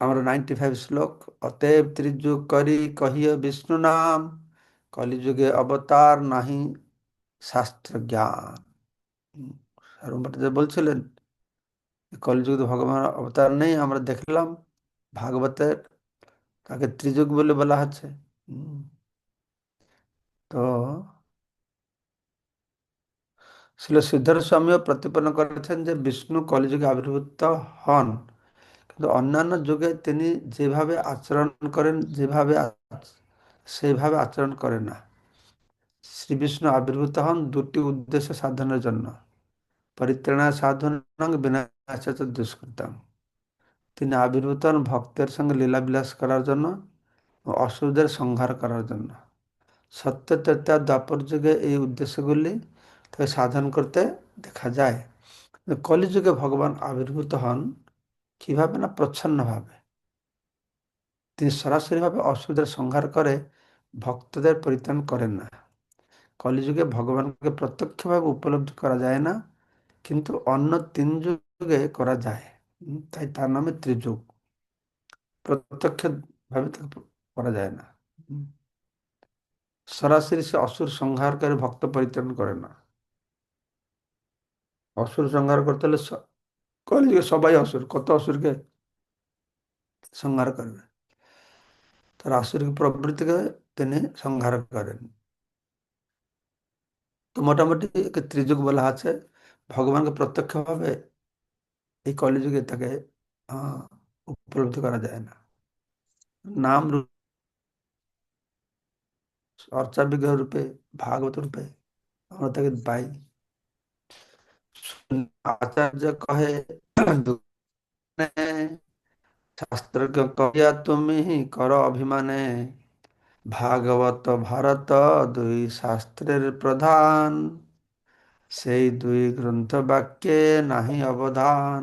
ଆମର ninety five ଶ୍ଲୋକ ଅତଏବ ତ୍ରିଯୁଗ କରି କହିଏ ବିଷ୍ଣୁ ନାମ কলিযুগে অবতার নাহি শাস্ত্র জ্ঞান যে বলছিলেন কলিযুগে ভগবান অবতার নেই আমরা দেখলাম ভাগবতের তাকে ত্রিযুগ বলে বলা হচ্ছে তো শিল সিদ্ধর স্বামীও প্রতিপন্ন করেছেন যে বিষ্ণু কলিযুগে আবির্ভূত হন কিন্তু অন্যান্য যুগে তিনি যেভাবে আচরণ করেন, যেভাবে সেইভাবে আচরণ করে না। শ্রী বিষ্ণু আবির্ভূত হন দুটি উদ্দেশ্য সাধনের জন্য। পরিত্রাণা সাধন বিনাশ দুষ্কৃতম তিনি আবির্ভূত হন ভক্তের সঙ্গে লীলাবিলাস করার জন্য অসুরদের সংহার করার জন্য। সত্য ত্রেতা দ্বাপর যুগে এই উদ্দেশ্যগুলি তাকে সাধন করতে দেখা যায়। কলিযুগে ভগবান আবির্ভূত হন কীভাবে না প্রচ্ছন্নভাবে? তিনি সরাসরিভাবে অসুরদের সংহার করে ভক্তদের পরিত্রাণ করেন না। কলিযুগে ভগবানকে প্রত্যক্ষভাবে উপলব্ধি করা যায় না, কিন্তু অন্য তিন যুগে করা যায়। তাই তার নামে ত্রিযুগ। প্রত্যক্ষ ভাবে করা যায় না। সরাসরি সে অসুর সংহার করে ভক্ত পরিত্রাণ করে না। অসুর সংহার করতে হলে কলিযুগে সবাই অসুর, কত অসুরকে সংহার করবে? তার আসুরিক প্রবৃত্তিকে তিনি সংহার করেন। তো মোটামুটি ত্রিযুগ বলা আছে। ভগবানকে প্রত্যক্ষভাবে এই কলিযুগে তাকে উপলব্ধি করা যায় না। নাম চর্চা বিগ্রহ রূপে, ভাগবত রূপে আমরা তাকে পাই। আচার্য কহে শাস্ত্র কহিয়া তুমি কর অভিমানে ভাগবত ভারত দুই শাস্ত্রের প্রধান সেই দুই গ্রন্থ বাক্যে নাহি অবধান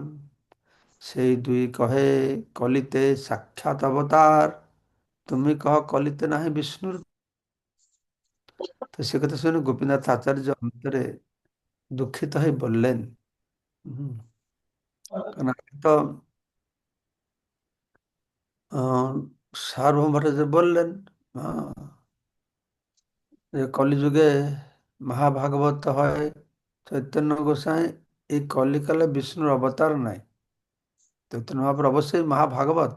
সেই দুই কহে কলিতে সাক্ষাৎ অবতার তুমি কহ কলিতে নাহি বিষ্ণুর তো সে কথা শুনে গোপীনাথ আচার্য অন্তরে দুঃখিত হয়ে বললেন। তো সার্বভৌম বললেন যে কলিযুগে মহাভাগবত হয়, চৈতন্য গোসাই এই কলিকালে বিষ্ণুর অবতার নাই। চৈতন্য মহাপুর অবশ্যই মহাভাগবত।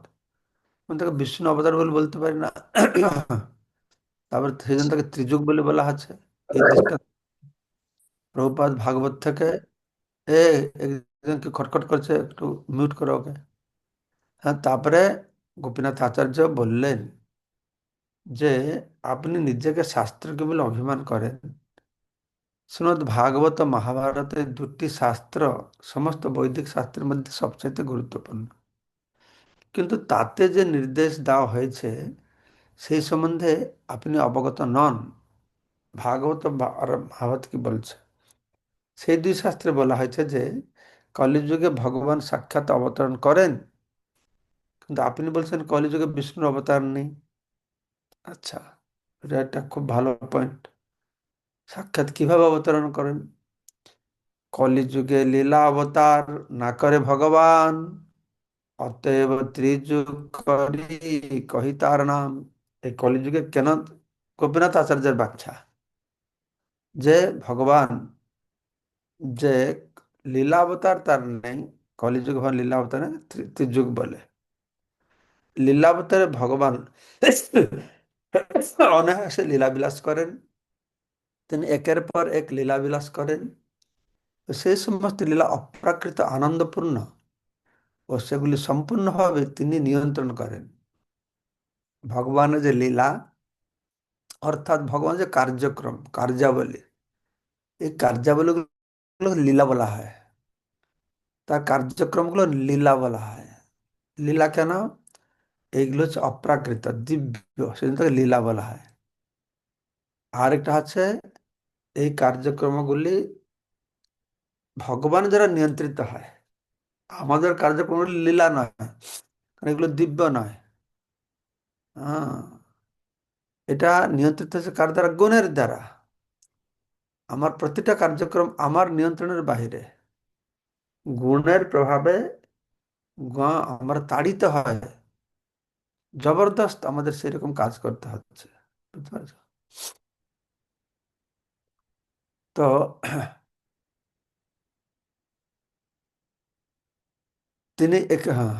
তাকে বিষ্ণু অবতার বলে বলতে পারি না। তারপর সেই জন্য তাকে ত্রিযুগ বলে বলা আছে এই প্রভুপাত ভাগবত থেকে এ একজনকে খটখট করছে, একটু মিউট করো ওকে। হ্যাঁ তারপরে গোপীনাথ আচার্য বললেন যে, আপনি নিজেকে শাস্ত্রকে বলে অভিমান করেন। শ্রীমদ ভাগবত মহাভারতের দুটি শাস্ত্র, সমস্ত বৈদিক শাস্ত্রের মধ্যে সবচাইতে গুরুত্বপূর্ণ। কিন্তু তাতে যে নির্দেশ দেওয়া হয়েছে, সেই সম্বন্ধে আপনি অবগত নন। ভাগবত আর মহাভারত কি বলছে? সেই দুই শাস্ত্রে বলা হয়েছে যে, কলিযুগে ভগবান সাক্ষাৎ অবতরণ করেন। কিন্তু আপনি বলছেন কলিযুগে বিষ্ণুর অবতার নেই। আচ্ছা এটা একটা খুব ভালো পয়েন্ট সাক্ষাৎ কীভাবে অবতরণ করেন? কলিযুগে লীলা অবতার না করে ভগবান, অতএব ত্রিযুগ করি কহি তার নাম। এই কলিযুগে কেন গোপীনাথ আচার্যের ব্যাখ্যা যে ভগবান যে লীলাবতার তার নেই, কলিযুগ ভগবান লীলাবতার ত্রিযুগ বলে। লীলাবতারে ভগবান অনায়াসে লীলাবিলাস করেন। তিনি একের পর এক লীলাবিলাস করেন। সেই সমস্ত লীলা অপ্রাকৃত আনন্দপূর্ণ ও সেগুলি সম্পূর্ণভাবে তিনি নিয়ন্ত্রণ করেন। ভগবানের যে লীলা, অর্থাৎ ভগবান যে কার্যক্রম, কার্যাবলী, এই কার্যাবলীগুলো লীলা বলা হয়। তার কার্যক্রমগুলো লীলা বলা হয়। লীলা কেন? এইগুলো হচ্ছে অপ্রাকৃত, দিব্য, সেজন্য তাকে লীলা বলা হয়। আরেকটা হচ্ছে, এই কার্যক্রমগুলি ভগবান যারা নিয়ন্ত্রিত হয়। আমাদের কার্যক্রম লীলা নয়, কারণ এগুলো দিব্য নয়। হ্যাঁ এটা নিয়ন্ত্রিত হচ্ছে কার দ্বারা? গুণের দ্বারা। আমার প্রতিটা কার্যক্রম আমার নিয়ন্ত্রণের বাহিরে। গুণের প্রভাবে আমরা তাড়িত হয়। জবরদস্ত আমাদের সেরকম কাজ করতে হচ্ছে। বুঝতে পারছ? তো তিনি এক হ্যাঁ।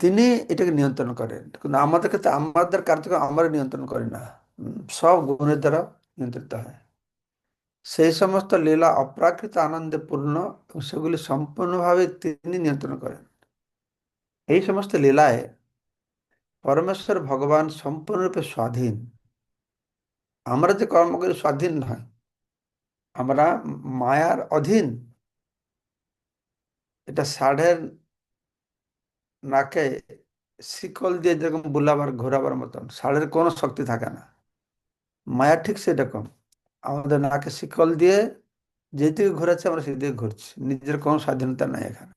তিনি এটাকে নিয়ন্ত্রণ করেন। কিন্তু আমাদের আমাদের কার্যক্রম আমরা নিয়ন্ত্রণ করি না। সব গুণের দ্বারা নিয়ন্ত্রিত হয়। সেই সমস্ত লীলা অপ্রাকৃত আনন্দে পূর্ণ এবং সেগুলি সম্পূর্ণভাবে তিনি নিয়ন্ত্রণ করেন। এই সমস্ত লীলায় পরমেশ্বর ভগবান সম্পূর্ণরূপে স্বাধীন। আমরা যে কর্ম করি স্বাধীন নয়, আমরা মায়ার অধীন। এটা ষাঁড়ের নাকে শিকল দিয়ে যেরকম বুলাবার, ঘোরাবার মতন ষাঁড়ের কোনো শক্তি থাকে না। মায়া ঠিক সেরকম আমাদের নাকে শিকল দিয়ে যেদিকে ঘুরেছে আমরা সেদিকে ঘুরছি। নিজের কোনো স্বাধীনতা নাই এখানে।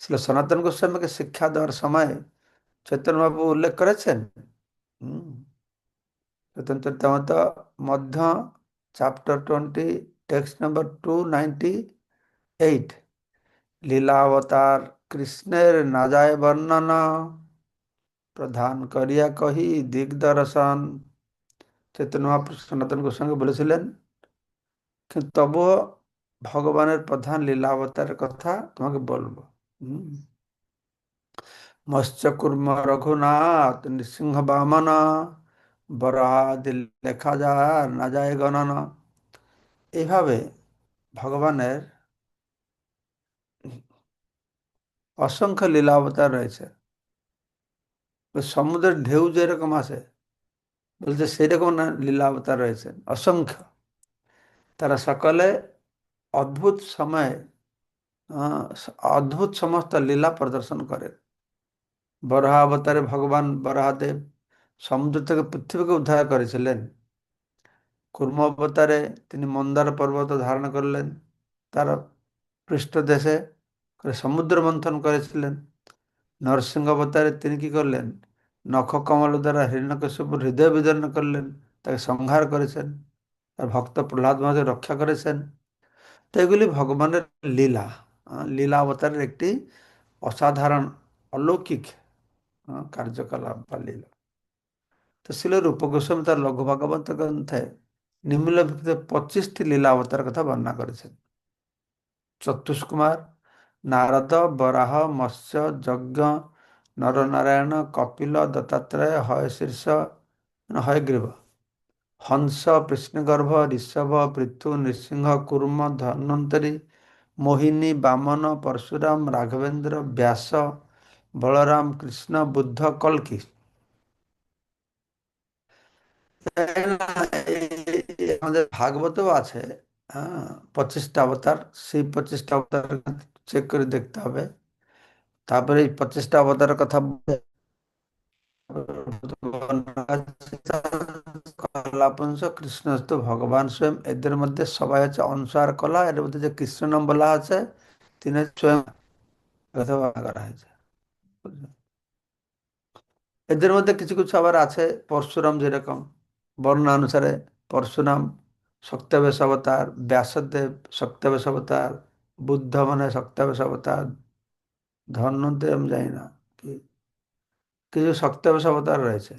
ছিল সনাতন গোস্বামীকে শিক্ষা দেওয়ার সময় চৈতন্যবাবু উল্লেখ করেছেন? Chaitanya Charitamrita Madhya chapter twenty text number two ninety eight লীলাবতার কৃষ্ণের না যায় বর্ণনা। প্রধান করিয়া কহি দিগদর্শন। চৈতন্য মহাপুরুষ সনাতন গোস্বামী বলেছিলেন কিন্তু তবুও ভগবানের প্রধান লীলাবতারের কথা তোমাকে বলব। মৎস্যকুর্ম রঘুনাথ নৃসিংহ বামন বরাদি লেখা যায় না যায় গণনা। এইভাবে ভগবানের অসংখ্য লীলা অবতার রয়েছে। সমুদ্রের ঢেউ যেরকম আসে বলছে, সেরকম না, লীলা অবতার রয়েছেন অসংখ্য। তারা সকলে অদ্ভুত সময়ে অদ্ভুত সমস্ত লীলা প্রদর্শন করেন বরাহ অবতারে ভগবান বরাহদেব সমুদ্র থেকে পৃথিবীকে উদ্ধার করেছিলেন। কুর্ম অবতারে তিনি মন্দার পর্বত ধারণ করলেন। তার পৃষ্ঠদেশে করে সমুদ্র মন্থন করেছিলেন। নরসিংহ অবতারে তিনি কি করলেন? নখ কমল দ্বারা হিরণ্যকশ্যপুর হৃদয় বিদর্ণ করলেন, তাকে সংহার করেছেন, তার ভক্ত প্রহ্লাদ মহাদেব রক্ষা করেছেন। তো এগুলি ভগবানের লীলা। লীলা অবতারের একটি অসাধারণ অলৌকিক কার্যকলাপ বা লীলা। তো শিল রূপ গোস্বামী তার লঘু ভাগবত গ্রন্থে নিম্নলিখিত পঁচিশটি লীলা অবতার কথা বর্ণনা করেছেন। চতুষ্কুমার, নারদ, বরাহ, মৎস্য, যজ্ঞ নরনারায়ণ কপিল দত্তাত্রেয় হয়শীর্ষ হয়গ্রীব হংস কৃষ্ণগর্ভ ঋষভ, পৃথু, নৃসিংহ, কুর্ম ধন্বন্তରୀ মোহিনী বামନ পরশুরাম, রাঘবেন্দ্র, ব্যাস, বলরাম, কৃষ্ণ, বুদ্ধ, কল্কি। এই আমাদের ভাগবতও আছে হ্যাঁ পঁচিশটা অবতার, সেই পঁচিশটা অবতার চেক করে দেখতে হবে। তারপরে এই পঁচিশটা অবতারের কথা কৃষ্ণস্থ ভগবান স্বয়ং এদের মধ্যে সবাই হচ্ছে অংশ আর কলা এর মধ্যে যে কৃষ্ণ নাম বলা আছে, তিনি স্বয়ং করা হয়েছে। এদের মধ্যে কিছু কিছু আবার আছে, পরশুরাম যেরকম বর্ণনা অনুসারে পরশুরাম শক্তাবেশ অবতার, ব্যাসদেব শক্তাবেশ অবতার, বুদ্ধ মানে শক্তাবেশ অবতার ধন্বন্তরী আমি জানি না। কি, কিছু শক্তাবেশ অবতার রয়েছে।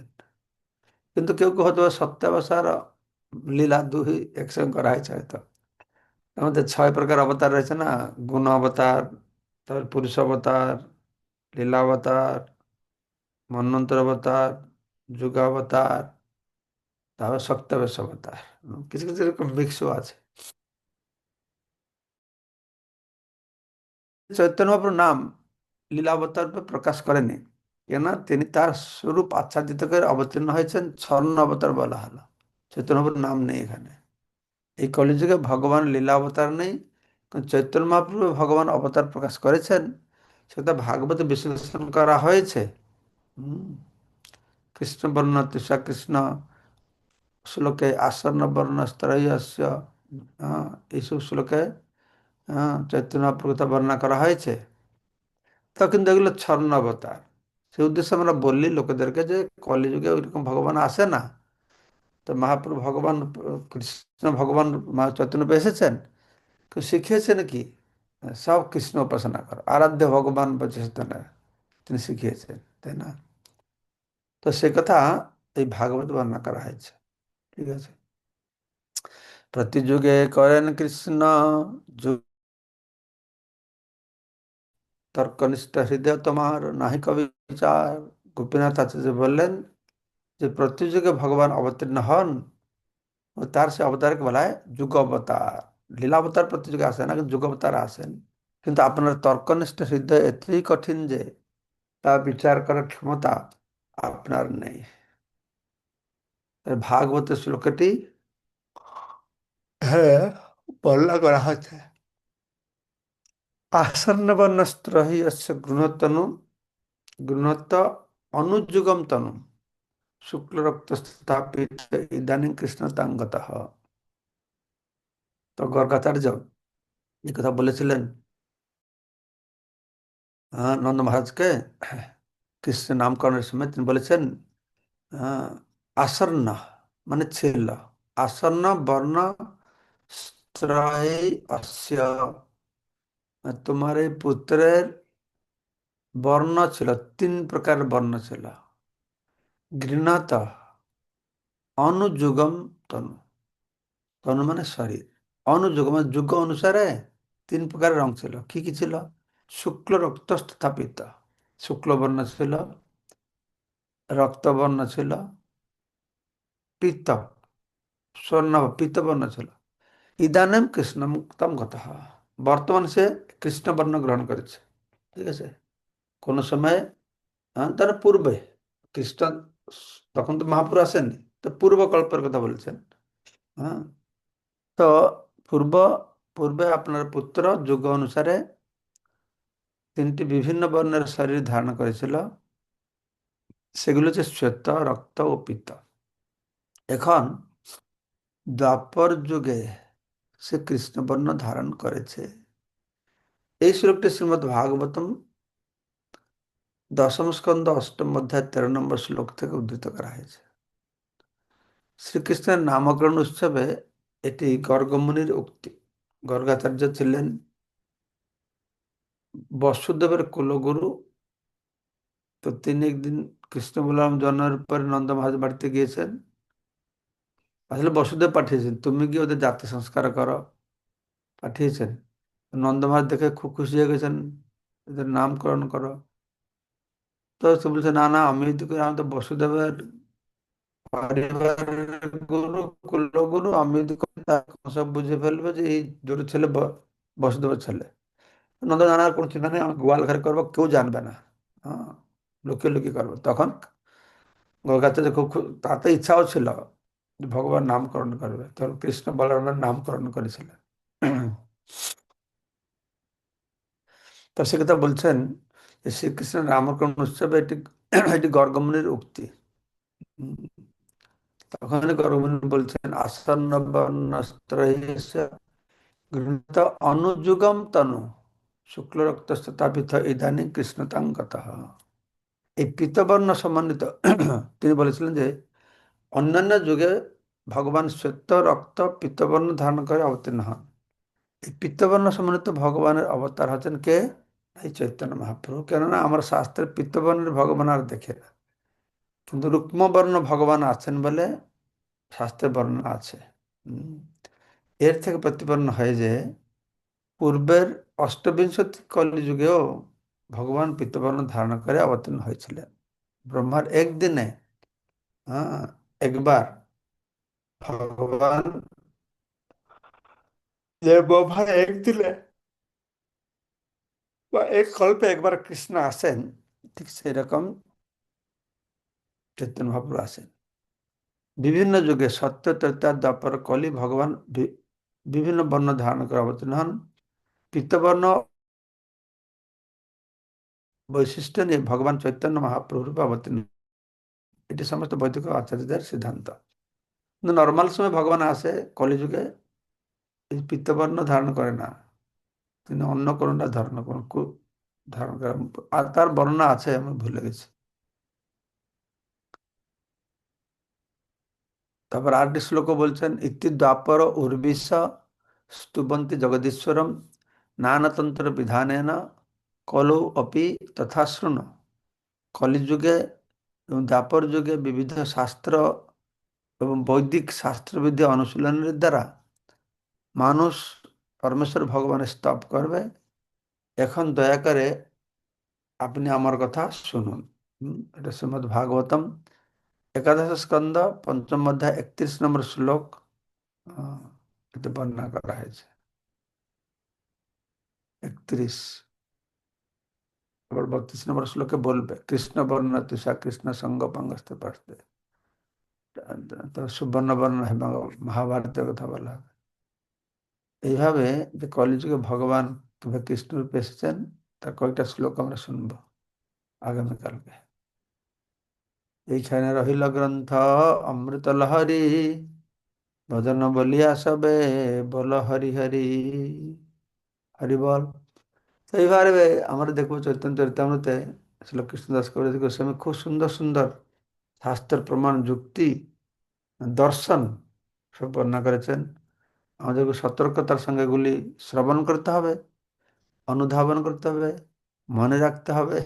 কিন্তু কেউ কেউ হয়তো সত্যাবেশ আর লীলা দুই একসঙ্গে করা হয়েছে হয়তো। আমাদের ছয় প্রকার অবতার রয়েছে না? গুণ অবতার, তারপর পুরুষ অবতার, লীলা অবতার মন্বন্তর অবতার যুগাবতার তারপর সপ্তাবেশ অবতার। কিছু কিছু এরকম মিক্সও আছে। চৈতন্য মহাপ্রভু নাম লীলাবতার প্রকাশ করেনি। কেননা তিনি তার স্বরূপ আচ্ছাদিত করে অবতীর্ণ হয়েছেন, স্বর্ণ অবতার বলা হলো। চৈতন্য মহাপ্রভুর নাম নেই এখানে। এই কলিযুগে ভগবান লীলা অবতার নেই চৈতন্য মহাপ্রভু ভগবান অবতার প্রকাশ করেছেন, সেটা ভাগবত বিশ্লেষণ করা হয়েছে। কৃষ্ণ বর্ণ তৃষা কৃষ্ণ শ্লোকে আসন্ন বর্ণ স্তরস্য এইসব শ্লোকে চৈতন্য কথা বর্ণনা করা হয়েছে। তা কিন্তু এগুলো ছন্ন অবতার। সেই উদ্দেশ্যে আমরা বললি লোকেদেরকে যে কলিযুগে ওইরকম ভগবান আসে না। তো মহাপ্রভু ভগবান, কৃষ্ণ ভগবান মা চৈতন্য এসেছেন। শিখিয়েছেন কি? সব কৃষ্ণ উপাসনা করো। আরাধ্য ভগবান বচেতন তিনি শিখিয়েছেন, তাই না? তো সে কথা এই ভাগবত বর্ণনা করা হয়েছে, ঠিক আছে? প্রতিযুগে করেন কৃষ্ণ, যুগ তর্কনিষ্ঠ হৃদয় তোমার নাহি বিচার গোপীনাথ আচার্য বললেন যে প্রতি যুগে ভগবান অবতীর্ণ হন ও তার সে অবতারকে বলা হয় যুগ অবতার লীলাবতার প্রতি যুগে আসে না, কিন্তু যুগ অবতার আসেন। কিন্তু আপনার তর্কনিষ্ঠ হৃদয় এতই কঠিন যে তা বিচার করার ক্ষমতা আপনার নেই। ভাগবতের শ্লোকটি হ্যাঁ বর্ণনা করা হচ্ছে আসন্ন বর্ণস্ত্র অস্য গৃহতনু গৃহত অনুযুগম তনু শুক্ল রক্ত স্থাপিত ইদানিং কৃষ্ণ তাঙ্গত তো গর্গাচার্য এই কথা বলেছিলেন নন্দ মহারাজকে কৃষ্ণ নামকরণের সময় তিনি বলেছেন আসন্ন মানে ছিল আসন্ন বর্ণ অস্য তোমার এই পুত্রের বর্ণ ছিল, তিন প্রকার বর্ণ ছিল। ঘৃণাত অনুযুগম তনু। তনু মানে শরীর। অনুযুগ মানে যুগ অনুসারে তিন প্রকার রং ছিল। কি কি ছিল? শুক্ল রক্ত স্থাপিত। শুক্ল বর্ণ ছিল রক্তবর্ণ ছিল, পিত্ত, স্বর্ণ পিত্তবর্ণ ছিল। ইদানিম কৃষ্ণ মুক্তম কথা বর্তমান সে কৃষ্ণ বর্ণ গ্রহণ করেছে। ঠিক আছে? কোন সময় তার পূর্বে কৃষ্ণ তখন তো মহাপুর আসেননি, তো পূর্ব কল্পের কথা বলছেন। হ্যাঁ? তো পূর্ব, পূর্বে আপনার পুত্র যুগ অনুসারে তিনটি বিভিন্ন বর্ণের শরীর ধারণ করেছিল। সেগুলো হচ্ছে শ্বেত, রক্ত ও পিত্ত। এখন দ্বাপর যুগে সে কৃষ্ণবর্ণ ধারণ করেছে। এই শ্লোকটি শ্রীমদ ভাগবতম দশম স্কন্ধ অষ্টম অধ্যায় তেরো নম্বর শ্লোক থেকে উদ্ধৃত করা হয়েছে। শ্রীকৃষ্ণের নামকরণ উৎসবে এটি গর্গমুনির উক্তি। গর্গাচার্য ছিলেন বসুদেবের কুলগুরু। তো তিনি একদিন কৃষ্ণ বলরাম জন্মের পরে নন্দ বাড়িতে গিয়েছেন। আসলে বসুদেব পাঠিয়েছেন। তুমি কি ওদের জাতি সংস্কার করো। পাঠিয়েছেন। নন্দ মহারাজ দেখে খুব খুশি হয়ে গেছেন। এদের নামকরণ করো। তো সে বলছে, না না, আমি আমি তো বসুদেবের গুরু কুলগুরু, আমি সব বুঝে ফেলব যে এই দুটো ছেলে বসুদেবের ছেলে। নন্দ নানার কোনো চিন্তা নেই, আমি গোয়াল ঘরে করব, কেউ জানবে না। হ্যাঁ লুকিয়ে লুকিয়ে করব। তখন গঙ্গাতে খুব তাতে ইচ্ছাও ছিল। ভগবান নামকরণ করবে। তখন কৃষ্ণ বলরামের নামকরণ করেছিলেন। তো সে কথা বলছেন যে শ্রীকৃষ্ণের নামকরণ উৎসবে এটি এটি গর্গমনির উক্তি। তখন গর্গমনি বলছেন, আসন্ন গৃহীত অনুযুগম তনু শুক্ল রক্ত স্থাপিত ইদানিং কৃষ্ণতাঙ্গত এই পিতবর্ণ সম্বন্ধিত তিনি বলেছিলেন যে অন্যান্য যুগে ভগবান শ্বেত রক্ত পিত্তবর্ণ ধারণ করে অবতীর্ণ হন। এই পিত্তবর্ণ সম্বন্ধিত ভগবানের অবতার হচ্ছেন কে? এই চৈতন্য মহাপ্রভু। কেননা আমার শাস্ত্রের পিত্তবর্ণের ভগবান আর দেখে না। কিন্তু রুক্মবর্ণ ভগবান আছেন বলে শাস্ত্রের বর্ণনা আছে। এর থেকে প্রতিপন্ন হয় যে পূর্বের অষ্টবিংশতি কলিযুগেও ভগবান পিত্তবর্ণ ধারণ করে অবতীর্ণ হয়েছিলেন। ব্রহ্মার একদিনে হ্যাঁ একবার ভগবান যে ব্রহ্মার একদিনে বা এক কল্পে একবার কৃষ্ণ আসেন, ঠিক সেরকম চৈতন্য মহাপ্রভু আসেন। বিভিন্ন যুগে সত্য ত্রেতা দ্বাপর, কলি ভগবান বিভিন্ন বর্ণ ধারণ করে অবতীর্ণ হন। পিত্তবর্ণ বৈশিষ্ট্য নিয়ে ভগবান চৈতন্য মহাপ্রভু রূপে অবতীর্ণ এটি সমস্ত বৈদিক আচার্যদের সিদ্ধান্ত। কিন্তু নর্মাল সময় ভগবান আসে কলিযুগে এই পিত্তবর্ণ ধারণ করে না। তিনি অন্য কোনটা ধারণ করেন ধারণ করেন। আর তার বর্ণনা আছে, আমি ভুলে গেছি। তারপর আরেকটি শ্লোক বলছেন ইতি দ্বাপর উর্বিশ স্তুবন্তী জগদীশ্বরম নানতন্ত্র বিধানেন কলৌ অপি তথা শৃণু কলিযুগে এবং দ্বাপর যুগে বিবিধ শাস্ত্র এবং বৈদিক শাস্ত্রবিদ্যা অনুশীলনের দ্বারা মানুষ পরমেশ্বর ভগবানের স্তব করবে। এখন দয়া করে আপনি আমার কথা শুনুন। এটা শ্রীমদ ভাগবতম একাদশ স্কন্ধ, পঞ্চম অধ্যায়, একত্রিশ নম্বর শ্লোক এতে বর্ণনা করা হয়েছে। একত্রিশ। আবার বত্রিশ নম্বর শ্লোকে বলবে, কৃষ্ণ বর্ণ তুষা কৃষ্ণ সঙ্গ পাঙ্গস্তে পাশতে সুবর্ণ বর্ণ মহাভারতের কথা বলা হবে। এইভাবে যে কলিযুগে ভগবান কিংবা কৃষ্ণ রূপে এসেছেন, তার কয়েকটা শ্লোক আমরা শুনব আগামীকালকে। এইখানে রহিল গ্রন্থ অমৃত লহরী, ভজন বলিয়া সবে, বল হরি হরি। হরি বল। তো এইভাবে আমরা দেখব চৈতন্য চরিতামৃতে শ্রী কৃষ্ণদাস কবিরাজ গোস্বামী খুব সুন্দর সুন্দর শাস্ত্রের প্রমাণ, যুক্তি, দর্শন সব বর্ণনা করেছেন। আমাদেরকে সতর্কতার সঙ্গে এগুলি শ্রবণ করতে হবে, অনুধাবন করতে হবে, মনে রাখতে হবে,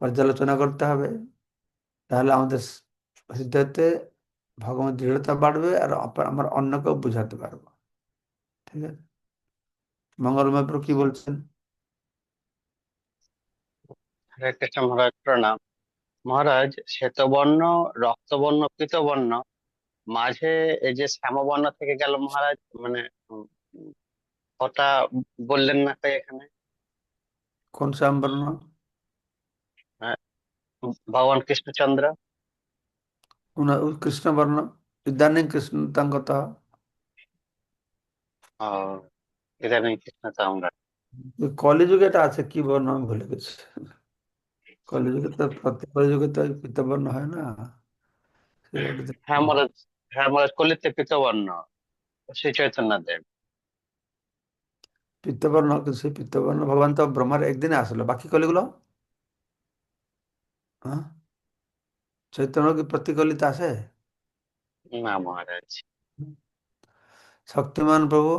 পর্যালোচনা করতে হবে। তাহলে আমাদের হৃদয়তে ভগবান দৃঢ়তা বাড়বে আর আমরা অন্যকেও বুঝাতে পারব। ঠিক আছে? মঙ্গলময় কি বলছেন? হরে কৃষ্ণ মহারাজ প্রণাম মহারাজ শ্বেতবর্ণ রক্তবর্ণ পীতবর্ণ মাঝে এই যে শ্যামবর্ণ থেকে গেল মহারাজ মানে ওটা বললেন না তাই এখানে? কোন শ্যামবর্ণ? ভগবান কৃষ্ণচন্দ্র। কৃষ্ণবর্ণ ইদানিং কৃষ্ণ তাঙ্গত ইদানিং কৃষ্ণ চামড়া কলিযুগে এটা আছে কি বর্ণ আমি ভুলে গেছি। কলিযুগে তো প্রত্যেক কলিযুগে তো পিতবর্ণ হয় না। হ্যাঁ মহারাজ হ্যাঁ মহারাজ কলিতে পীতবর্ণ। শ্রী চৈতন্য দেব পিতবর্ণ কিন্তু সেই পিতবর্ণ। ভগবান তো ব্রহ্মার একদিনে আসলো। বাকি কলিগুলো? হ্যাঁ চৈতন্য কি প্রতি কলিতে আসে? না মহারাজ। শক্তিমান প্রভু?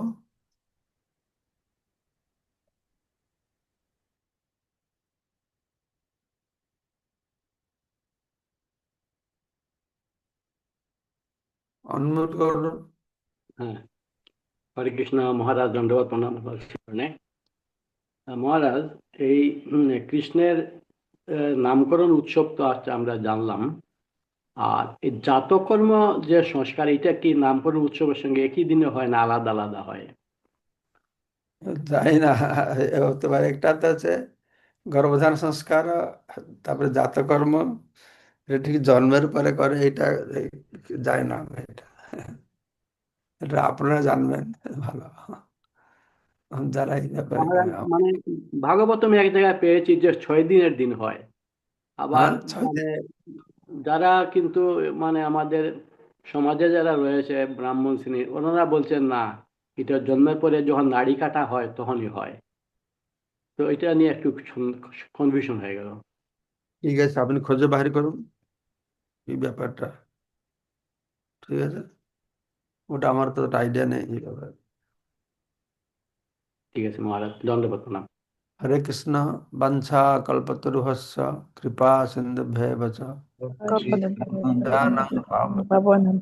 করুন। হ্যাঁ। হরে কৃষ্ণ মহারাজ দণ্ডবত প্রণাম মহারাজ এই কৃষ্ণের নামকরণ উৎসব তো আজ আমরা জানলাম। আর এই জাতকর্ম যে সংস্কার এটা কি নামকরণ উৎসবের সঙ্গে একই দিনে হয় না আলাদা আলাদা হয়? জানি না হতে পারে একটা তো হচ্ছে গর্ভধান সংস্কার তারপরে জাতকর্ম। এটা ঠিক জন্মের পরে করে এটা জানি না এটা। এটা আপনারা জানবেন ভালো। যারা এই ব্যাপারে মানে ভাগবতম এক জায়গায় পেয়েছি যে ছয় দিনের দিন হয়। আবার হ্যাঁ। মানে যারা কিন্তু মানে আমাদের সমাজে যারা রয়েছে ব্রাহ্মণ শ্রেণির ওনারা বলছেন না এটা জন্মের পরে যখন নাড়ি কাটা হয় তখনই হয়। তো এটা নিয়ে একটু কনফিউশন হয়ে গেল। ঠিক আছে আপনি খুঁজে বাহির করুন। এই ব্যাপারটা ঠিক আছে ওটা আমার তো আইডিয়া নেই এই ব্যাপারে ঠিক আছে মহারাজ দণ্ডবত প্রণাম হরে কৃষ্ণ বাঞ্ছা কল্পতরুহস্য কৃপা সিন্ধুভ্যেব চ পতিতানাং পাবন- পাবনম